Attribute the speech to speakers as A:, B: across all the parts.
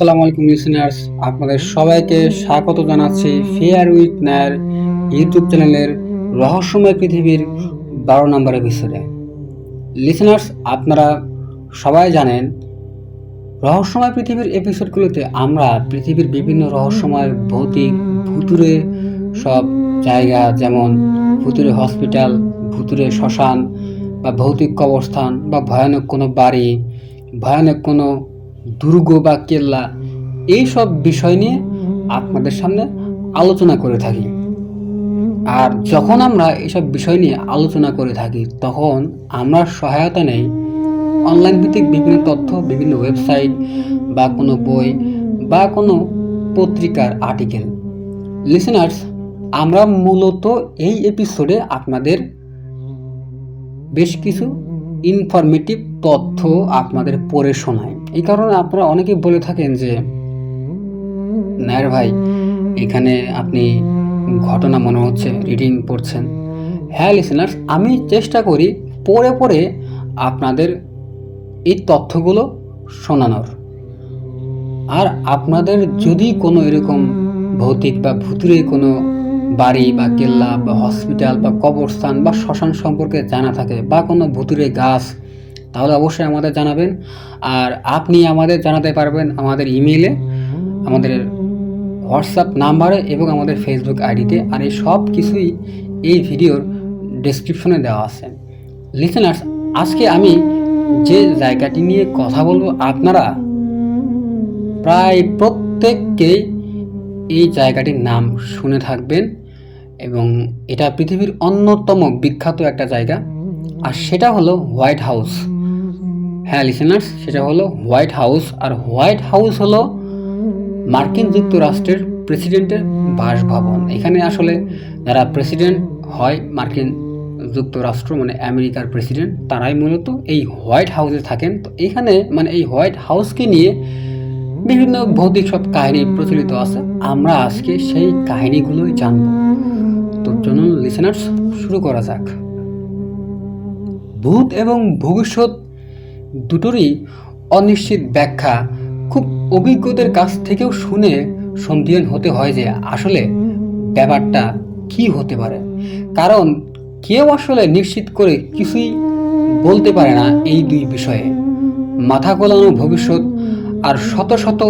A: আসসালামু আলাইকুম লিসেনার্স আপনাদের সবাইকে স্বাগত জানাচ্ছি ফেয়ার উইথ নায়ার ইউটিউব চ্যানেলের রহস্যময় পৃথিবীর বারো নম্বর এপিসোডে লিসেনার্স আপনারা সবাই জানেন, রহস্যময় পৃথিবীর এপিসোডগুলোতে আমরা পৃথিবীর বিভিন্ন রহস্যময় ভৌতিক ভুতুরে সব জায়গা যেমন ভুতুরে হসপিটাল ভুতুরে শ্মশান বা ভৌতিক কবরস্থান বা ভয়ানক কোনো বাড়ি, ভয়ানক কোনো দুর্গ বা কেল্লা এই সব বিষয় নিয়ে আপনাদের সামনে আলোচনা করে থাকি। আর যখন আমরা এইসব বিষয় নিয়ে আলোচনা করে থাকি, তখন আমরা সহায়তা নেই। অনলাইন ভিত্তিক বিভিন্ন তথ্য, বিভিন্ন ওয়েবসাইট বা কোনো বই বা কোনো পত্রিকার আর্টিকেল। লিসেনার্স আমরা মূলত এই এপিসোডে আপনাদের বেশ কিছু ইনফরমেটিভ তথ্য আপনাদের পড়ে শোনায় এই কারণে আপনারা অনেকেই বলে থাকেন যে, নায়ের ভাই, এখানে আপনি ঘটনা মনে হচ্ছে রিডিং পড়ছেন। হ্যাঁ লিসেনার্স আমি চেষ্টা করি পরে পরে আপনাদের এই তথ্যগুলো শোনানোর। আর আপনাদের যদি কোনো এরকম ভৌতিক বা ভুতুরে কোনো বাড়ি বা কেল্লা বা হসপিটাল বা কবরস্থান বা শ্মশান সম্পর্কে জানা থাকে বা কোনো ভুতুরে গাছ তাহলে অবশ্যই আমাদের জানাবেন। আর আপনি আমাদের জানাতে পারবেন আমাদের ইমেলে আমাদের হোয়াটসঅ্যাপ নাম্বারে এবং আমাদের ফেসবুক আইডিতে। আর এই সব কিছুই এই ভিডিওর ডেসক্রিপশনে দেওয়া আছে। লিসেনার্স আজকে আমি যে জায়গাটি নিয়ে কথা বলব, আপনারা প্রায় প্রত্যেককেই এই জায়গাটির নাম শুনে থাকবেন এবং এটা পৃথিবীর অন্যতম বিখ্যাত একটা জায়গা। আর সেটা হলো হোয়াইট হাউস। হ্যাঁ লিসেনার্স সেটা হলো হোয়াইট হাউস। আর হোয়াইট হাউস হলো মার্কিন যুক্তরাষ্ট্রের প্রেসিডেন্টের বাসভবন। এখানে আসলে যারা প্রেসিডেন্ট হয়, মার্কিন যুক্তরাষ্ট্র মানে আমেরিকার প্রেসিডেন্ট, তারাই মূলত এই হোয়াইট হাউসে থাকেন। তো এখানে মানে এই হোয়াইট হাউসকে নিয়ে বিভিন্ন ভৌতিক সব কাহিনী প্রচলিত আছে। আমরা আজকে সেই কাহিনীগুলোই জানব। তো চলুন লিসেনার্স শুরু করা যাক। ভূত এবং ভবিষ্যৎ দুটোরই অনিশ্চিত ব্যাখ্যা খুব অভিজ্ঞদের কাছ থেকেও শুনে সন্ধিহান হতে হয় যে আসলে ব্যাপারটা কি হতে পারে। কারণ কেউ আসলে নিশ্চিত করে কিছুই বলতে পারে না এই দুই বিষয়ে। মাথা গোলানো ভবিষ্যৎ আর শত শত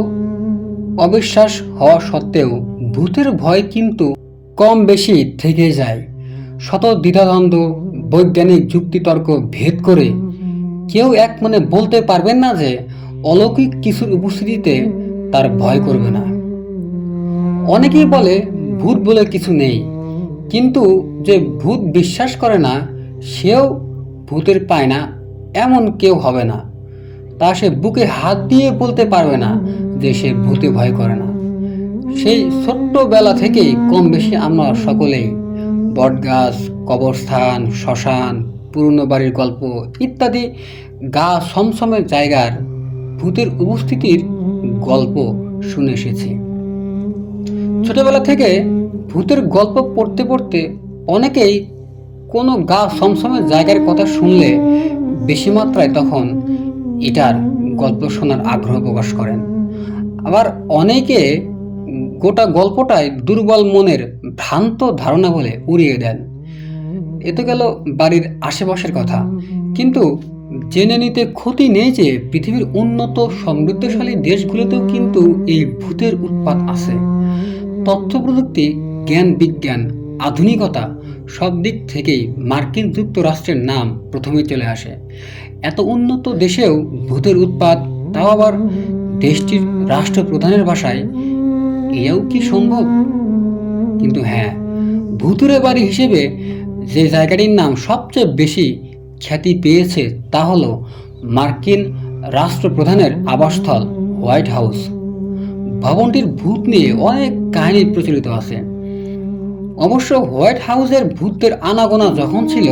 A: অবিশ্বাস হওয়া সত্ত্বেও ভূতের ভয় কিন্তু কম বেশি থেকে যায়। শত দ্বিধাদ্বন্দ্ব, বৈজ্ঞানিক যুক্তিতর্ক ভেদ করে কেউ এক মনে বলতে পারবেন না যে অলৌকিক কিছুর উপস্থিতিতে তার ভয় করবে না। অনেকেই বলে ভূত বলে কিছু নেই, কিন্তু যে ভূত বিশ্বাস করে না, সেও ভূতের পায় না, এমন কেউ হবে না। তা সে বুকে হাত দিয়ে বলতে পারবে না যে সে ভূতে ভয় করে না। সেই ছোট্টবেলা থেকেই কম বেশি আমরা সকলেই বটগাছ, কবরস্থান, শ্মশান পুরনো বাড়ির গল্প ইত্যাদি গা সমসমের জায়গার ভূতের উপস্থিতির গল্প শুনে এসেছি। ছোটবেলা থেকে ভূতের গল্প পড়তে পড়তে অনেকেই কোনো গা সমসমের জায়গার কথা শুনলে বেশি মাত্রায় তখন এটার গল্প শোনার আগ্রহ প্রকাশ করেন। আবার অনেকে গোটা গল্পটাই দুর্বল মনের ভ্রান্ত ধারণা বলে উড়িয়ে দেন। এ তো গেল বাড়ির আশেপাশের কথা। কিন্তু জেনে নিতে ক্ষতি নেই যে পৃথিবীর উন্নত সমৃদ্ধশালী দেশগুলোতেও কিন্তু এই ভূতের উৎপাত আছে। তথ্য প্রযুক্তি জ্ঞান বিজ্ঞান, আধুনিকতা সব দিক থেকেই মার্কিন যুক্তরাষ্ট্রের নাম প্রথমে চলে আসে। এত উন্নত দেশেও ভূতের উৎপাত, তাও আবার দেশটির রাষ্ট্রপ্রধানের ভাষায় এও কি সম্ভব? কিন্তু হ্যাঁ ভুতুরে বাড়ি হিসেবে যে জায়গাটির নাম সবচেয়ে বেশি খ্যাতি পেয়েছে তা হল মার্কিন রাষ্ট্রপ্রধানের আবাসস্থল হোয়াইট হাউস। ভবনটির ভূত নিয়ে অনেক কাহিনী প্রচলিত আছে। অবশ্য হোয়াইট হাউসের ভূতের আনাগোনা যখন ছিল,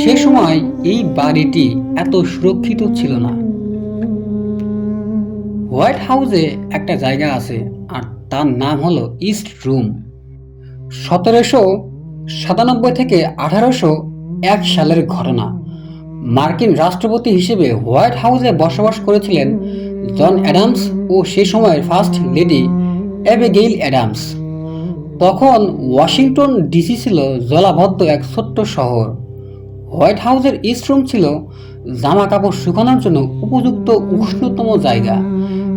A: সে সময় এই বাড়িটি এত সুরক্ষিত ছিল না। হোয়াইট হাউসে একটা জায়গা আছে আর তার নাম হলো ইস্ট রুম। সতেরোশো সাতানব্বই থেকে আঠারোশো এক সালের ঘটনা। মার্কিন রাষ্ট্রপতি হিসেবে হোয়াইট হাউসে বসবাস করেছিলেন জন অ্যাডামস ও সে সময়ের ফার্স্ট লেডি অ্যাবেগেইল অ্যাডামস। তখন ওয়াশিংটন ডিসি ছিল জলাবদ্ধ এক ছোট্ট শহর। হোয়াইট হাউসের ইস্ট রুম ছিল জামা কাপড় শুকানোর জন্য উপযুক্ত উষ্ণতম জায়গা।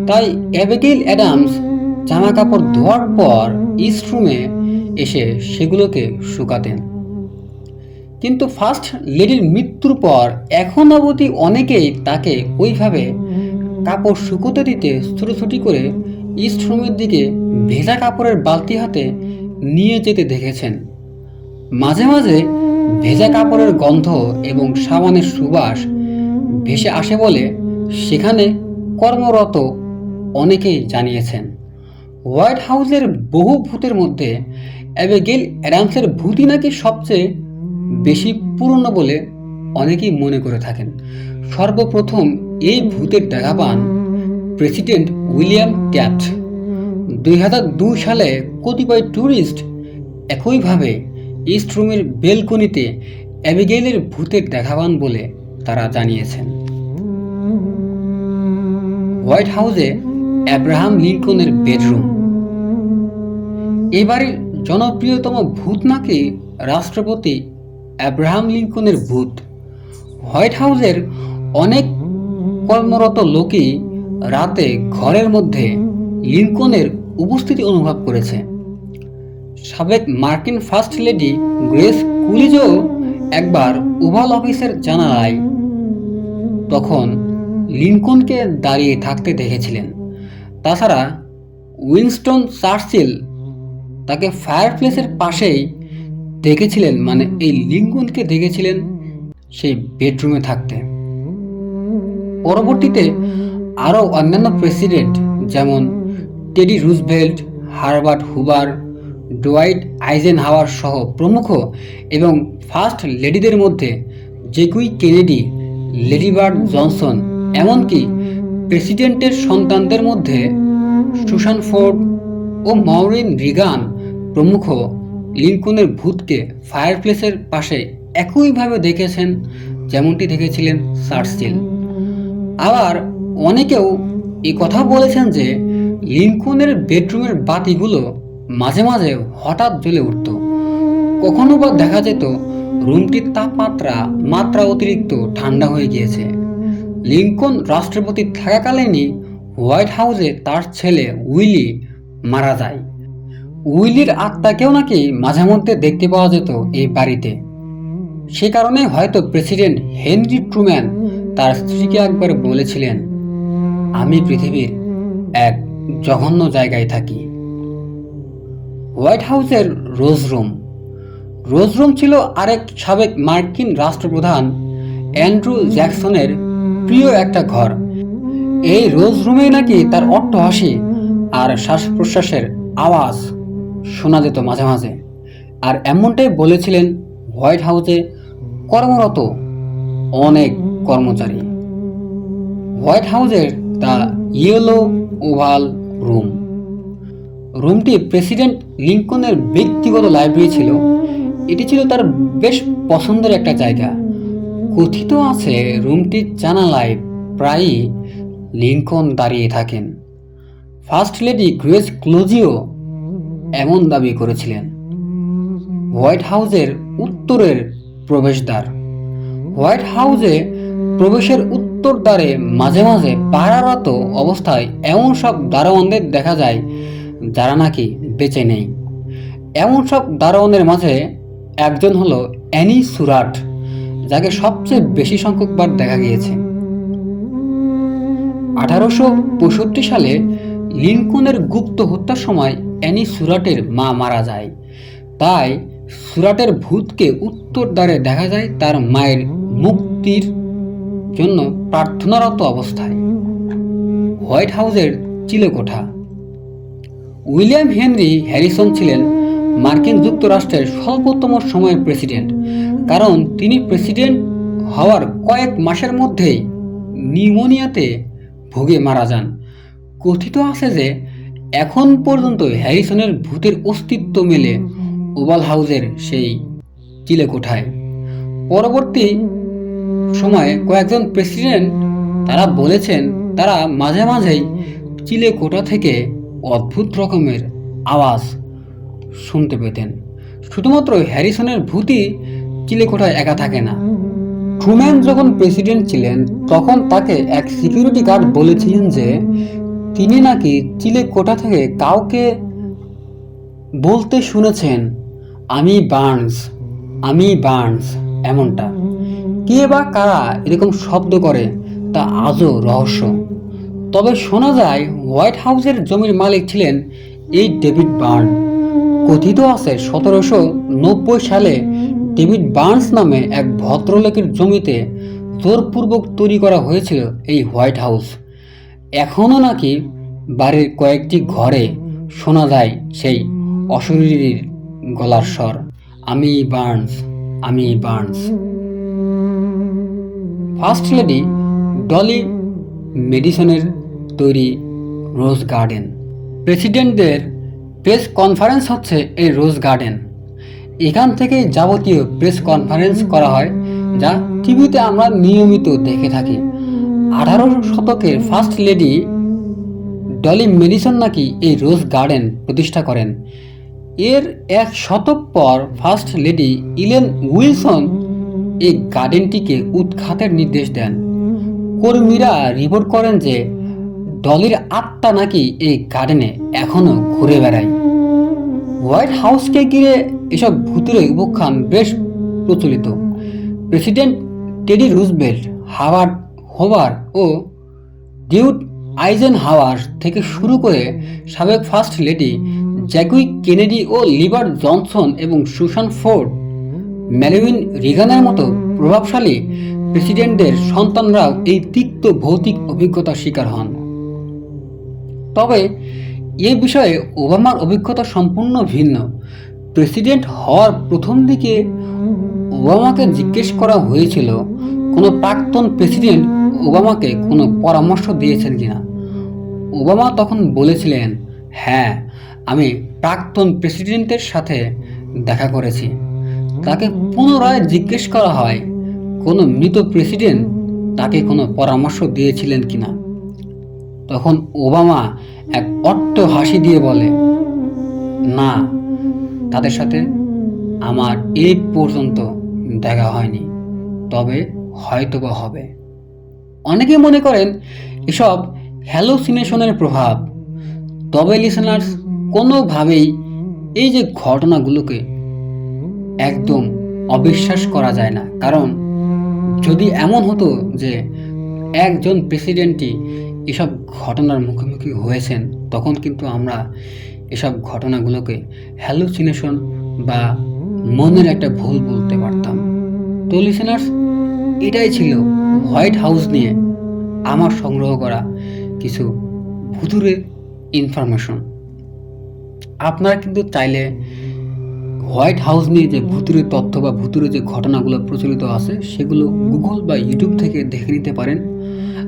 A: তাই অ্যাবেগেইল অ্যাডামস জামা কাপড় ধোয়ার পর ইস্ট রুমে এসে সেগুলোকে শুকাতেন। কিন্তু ফার্স্ট লেডির মৃত্যুর পর এখন অবধি অনেকেই তাকে ওইভাবে কাপড় শুকোতে দিতে ছোটোছুটি করে ইস্ট রুমের দিকে ভেজা কাপড়ের বালতি হাতে নিয়ে যেতে দেখেছেন। মাঝে মাঝে ভেজা কাপড়ের গন্ধ এবং সাবানের সুবাস ভেসে আসে বলে সেখানে কর্মরত অনেকেই জানিয়েছেন। হোয়াইট হাউসের বহু ভূতের মধ্যে অ্যাবেগেল অ্যাডামসের ভূতই নাকি সবচেয়ে বেশি পুরনো বলে অনেকেই মনে করে থাকেন। সর্বপ্রথম এই ভূতের দেখা পান প্রেসিডেন্ট উইলিয়াম ট্যাট দুই হাজার দুই সালে কতিপয় ট্যুরিস্ট একইভাবে ইস্ট রুমের বেলকনিতে অ্যাবিগেলের ভূতের দেখা পান বলে তারা জানিয়েছেন। হোয়াইট হাউসে অ্যাব্রাহাম লিঙ্কনের বেডরুম। এবারের জনপ্রিয়তম ভূত নাকি রাষ্ট্রপতি অ্যাব্রাহাম লিঙ্কনের ভূত? হোয়াইট হাউসের অনেক কর্মরত লোকই রাতে ঘরের মধ্যে লিঙ্কনের উপস্থিতি অনুভব করেছে। সাবেক মার্কিন ফার্স্ট লেডি গ্রেস কুলিজও একবার ওভাল অফিসের জানালায় তখন লিঙ্কনকে দাঁড়িয়ে থাকতে দেখেছিলেন। তাছাড়া উইনস্টন চার্চিল তাকে ফায়ার প্লেসের পাশেই দেখেছিলেন মানে এই লিঙ্কনকে দেখেছিলেন সেই বেডরুমে থাকতে। পরবর্তীতে আরও অন্যান্য প্রেসিডেন্ট যেমন Teddy Roosevelt, Herbert Hoover, Dwight Eisenhower সহ প্রমুখ এবং ফার্স্ট লেডিদের মধ্যে জেকুই কেনেডি লেডিবার্ড জনসন, এমনকি প্রেসিডেন্টের সন্তানদের মধ্যে সুশান ফোর্ড ও মাউরিন রিগান প্রমুখ লিঙ্কনের ভূতকে ফায়ারপ্লেসের পাশে একইভাবে দেখেছেন যেমনটি দেখেছিলেন সার্চিল আবার অনেকেও এই কথা বলেছেন যে লিঙ্কনের বেডরুমের বাতিগুলো মাঝে মাঝে হঠাৎ জ্বলে উঠত। কখনো বা দেখা যেত রুমটির তাপমাত্রা মাত্রা অতিরিক্ত ঠান্ডা হয়ে গিয়েছে। লিঙ্কন রাষ্ট্রপতি থাকাকালীনই হোয়াইট হাউসে তার ছেলে উইলি মারা যায়। উইলির আত্মাকেও নাকি মাঝে মধ্যে দেখতে পাওয়া যেত এই বাড়িতে। সে কারণে হয়তো প্রেসিডেন্ট হেনরি ট্রুম্যান তার স্ত্রীকে একবার বলেছিলেন, আমি পৃথিবীর এক জঘন্য জায়গায় থাকি। হোয়াইট হাউসের রোজ রুম। রোজ রুম ছিল আরেক সাবেক মার্কিন রাষ্ট্রপ্রধান অ্যান্ড্রু জ্যাকসনের প্রিয় একটা ঘর। এই রোজ রুমে নাকি তার অট্টহাসি আর শ্বাস প্রশ্বাসের আওয়াজ শোনা যেত মাঝে মাঝে। আর এমনটাই বলেছিলেন হোয়াইট হাউসে কর্মরত অনেক কর্মচারী। হোয়াইট হাউসের দ্য ইয়েলো ওভাল রুম। রুমটি প্রেসিডেন্ট লিঙ্কনের ব্যক্তিগত লাইব্রেরি ছিল। এটি ছিল তার বেশ পছন্দের একটা জায়গা। কথিত আছে রুমটির জানালায় প্রায়ই লিঙ্কন দাঁড়িয়ে থাকেন। ফার্স্ট লেডি গ্রেস ক্লোজিও এমন দাবি করেছিলেন। হোয়াইট হাউসের উত্তরের প্রবেশদ্বার। হোয়াইট হাউসে প্রবেশের উত্তর দ্বারে মাঝে মাঝে পাহারারত অবস্থায় এমন সব দারোয়ানদের দেখা যায়, যারা নাকি বেঁচে নেই। এমন সব দারোয়ানের মাঝে একজন হলো অ্যানি সুরাট, যাকে সবচেয়ে বেশি সংখ্যকবার দেখা গিয়েছে। আঠারোশো পঁয়ষট্টি সালে লিঙ্কনের গুপ্ত হত্যার সময় অ্যানি সুরাটের মা মারা যায়। তাই সুরাটের ভূতকে উত্তর দ্বারে দেখা যায় তার মায়ের মুক্তির জন্য প্রার্থনারত অবস্থায়। হোয়াইট হাউসের চিলেকোঠা। উইলিয়াম হেনরি হ্যারিসন ছিলেন মার্কিন যুক্তরাষ্ট্রের স্বল্পতম সময়ের প্রেসিডেন্ট, কারণ তিনি প্রেসিডেন্ট হওয়ার কয়েক মাসের মধ্যেই নিউমোনিয়াতে ভোগে মারা যান। কথিত আছে যে এখন পর্যন্ত হ্যারিসনের ভূতের অস্তিত্ব মেলে ওভাল হাউসের সেই চিলেকোঠায় পরবর্তী সময়ে কয়েকজন প্রেসিডেন্ট তারা বলেছেন, তারা মাঝে মাঝেই চিলে কোটা থেকে অদ্ভুত রকমের আওয়াজ শুনতে পেতেন। শুধুমাত্র হ্যারিসনের ভূতই চিলেকোঠায় একা থাকে না। ট্রুম্যান যখন প্রেসিডেন্ট ছিলেন, তখন তাকে এক সিকিউরিটি গার্ড বলেছিলেন যে তিনি নাকি চিলে কোটা থেকে কাউকে বলতে শুনেছেন, আমি বার্নস আমি বার্নস এমনটা। কে বা কারা এরকম শব্দ করে, তা আজও রহস্য। তবে শোনা যায়, হোয়াইট হাউসের জমির মালিক ছিলেন এই ডেভিড বার্ন। কথিত আছে, সতেরোশো নব্বই সালে ডেভিড বার্নস নামে এক ভদ্রলোকের জমিতে জোরপূর্বক তৈরি করা হয়েছিল এই হোয়াইট হাউস। এখনও নাকি বাড়ির কয়েকটি ঘরে শোনা যায় সেই অশরীরীর গলার স্বর, আমি বার্নস আমি বার্নস। ফার্স্ট লেডি ডলি মেডিসনের তৈরি রোজ গার্ডেন। প্রেসিডেন্টদের প্রেস কনফারেন্স হচ্ছে এই রোজ গার্ডেন। এখান থেকে যাবতীয় প্রেস কনফারেন্স করা হয়, যা টিভিতে আমরা নিয়মিত দেখে থাকি। আঠারো শতকের ফার্স্ট লেডি ডলি মেডিসন নাকি এই রোজ গার্ডেন প্রতিষ্ঠা করেন? এর এক শতক পর ফার্স্ট লেডি ইলেন উইলসন এই গার্ডেনটিকে উৎখাতের নির্দেশ দেন। কর্মীরা রিপোর্ট করেন যে ডলির আত্মা নাকি এই গার্ডেনে এখনও ঘুরে বেড়ায়। হোয়াইট হাউসকে ঘিরে এসব ভূতের উপখ্যান বেশ প্রচলিত। President Teddy Roosevelt Howard Hoover ও ডিউড আইজেন হাওয়ার থেকে শুরু করে সাবেক ফার্স্ট লেডি জ্যাকুই কেনেডি ও লিবার জনসন এবং সুশান ফোর্ড, ম্যালুইন রিগানের মতো প্রভাবশালী প্রেসিডেন্টদের সন্তানরাও এই তিক্ত ভৌতিক অভিজ্ঞতার শিকার হন। তবে এ বিষয়ে ওবামার অভিজ্ঞতা সম্পূর্ণ ভিন্ন। প্রেসিডেন্ট হওয়ার প্রথম দিকে ওবামাকে জিজ্ঞেস করা হয়েছিল, কোনো প্রাক্তন প্রেসিডেন্ট ওবামাকে কোনো পরামর্শ দিয়েছেন কিনা? ওবামা তখন বলেছিলেন হ্যাঁ আমি প্রাক্তন প্রেসিডেন্টের সাথে দেখা করেছি। তাকে পুনরায় জিজ্ঞেস করা হয়, কোনো মৃত প্রেসিডেন্ট তাকে কোনো পরামর্শ দিয়েছিলেন কিনা? তখন ওবামা এক অট্ট হাসি দিয়ে বলে, না, তাদের সাথে আমার এই পর্যন্ত দেখা হয়নি, তবে হয়তোবা হবে। অনেকে মনে করেন এসব হ্যালোসিনেশনের প্রভাব। তবে লিসনার্স কোনোভাবেই এই যে ঘটনাগুলোকে একদম অবিশ্বাস করা যায় না। কারণ যদি এমন হতো যে একজন প্রেসিডেন্টই এসব ঘটনার মুখোমুখি হয়েছেন, তখন কিন্তু আমরা এসব ঘটনাগুলোকে হ্যালুসিনেশন বা মনের একটা ভুল বলতে পারতাম। তো লিসেনার্স এটাই ছিল হোয়াইট হাউস নিয়ে আমার সংগ্রহ করা কিছু ভুতুরে ইনফরমেশন আপনারা কিন্তু চাইলে হোয়াইট হাউস নিয়ে যে ভুতুরে তথ্য বা ভুতুরে যে ঘটনাগুলো প্রচলিত আছে, সেগুলো গুগল বা ইউটিউব থেকে দেখে নিতে পারেন।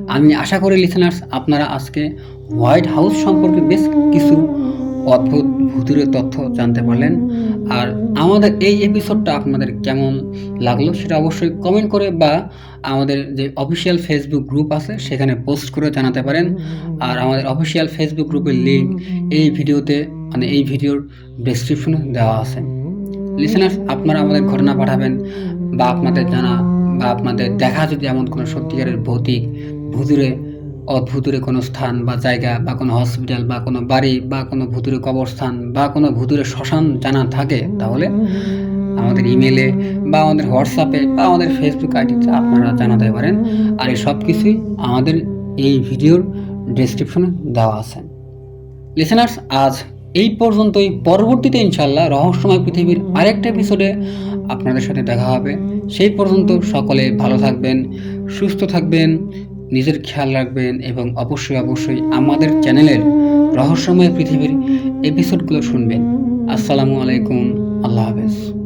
A: আমি আশা করি লিসেনার্স আপনারা আজকে হোয়াইট হাউস সম্পর্কে বেশ কিছু অদ্ভুত ভুতুরে তথ্য জানতে পারলেন। আর আমাদের এই এপিসোডটা আপনাদের কেমন লাগল সেটা অবশ্যই কমেন্ট করে বা আমাদের যে অফিসিয়াল ফেসবুক গ্রুপ আছে সেখানে পোস্ট করে জানাতে পারেন। আর আমাদের অফিসিয়াল ফেসবুক গ্রুপের লিঙ্ক এই ভিডিওতে মানে এই ভিডিওর ডেসক্রিপশনে দেওয়া আছে। লিসেনার্স আপনারা আমাদের ঘটনা পাঠাবেন বা আপনাদের জানা বা আপনাদের দেখা যদি এমন কোনো সত্যিকারের ভৌতিক ভুতুরে অদ্ভুতুরে কোনো স্থান বা জায়গা বা কোনো হসপিটাল বা কোনো বাড়ি বা কোনো ভুতুরে কবরস্থান বা কোনো ভুতুরে শ্মশান জানা থাকে, তাহলে আমাদের ইমেলে বা আমাদের হোয়াটসঅ্যাপে বা আমাদের ফেসবুক আইডিতে আপনারা জানাতে পারেন। আর এই সব কিছুই আমাদের এই ভিডিওর ডেসক্রিপশনে দেওয়া আছে। লিসেনার্স আজ এই পর্যন্তই। পরবর্তীতে ইনশাল্লাহ রহস্যময় পৃথিবীর আরেকটা এপিসোডে আপনাদের সাথে দেখা হবে। সেই পর্যন্ত সকলে ভালো থাকবেন, সুস্থ থাকবেন। নিজের খেয়াল রাখবেন এবং অবশ্যই অবশ্যই আমাদের চ্যানেলের রহস্যময় পৃথিবীর এপিসোডগুলো শুনবেন। আসসালামু আলাইকুম। আল্লাহ হাফেজ।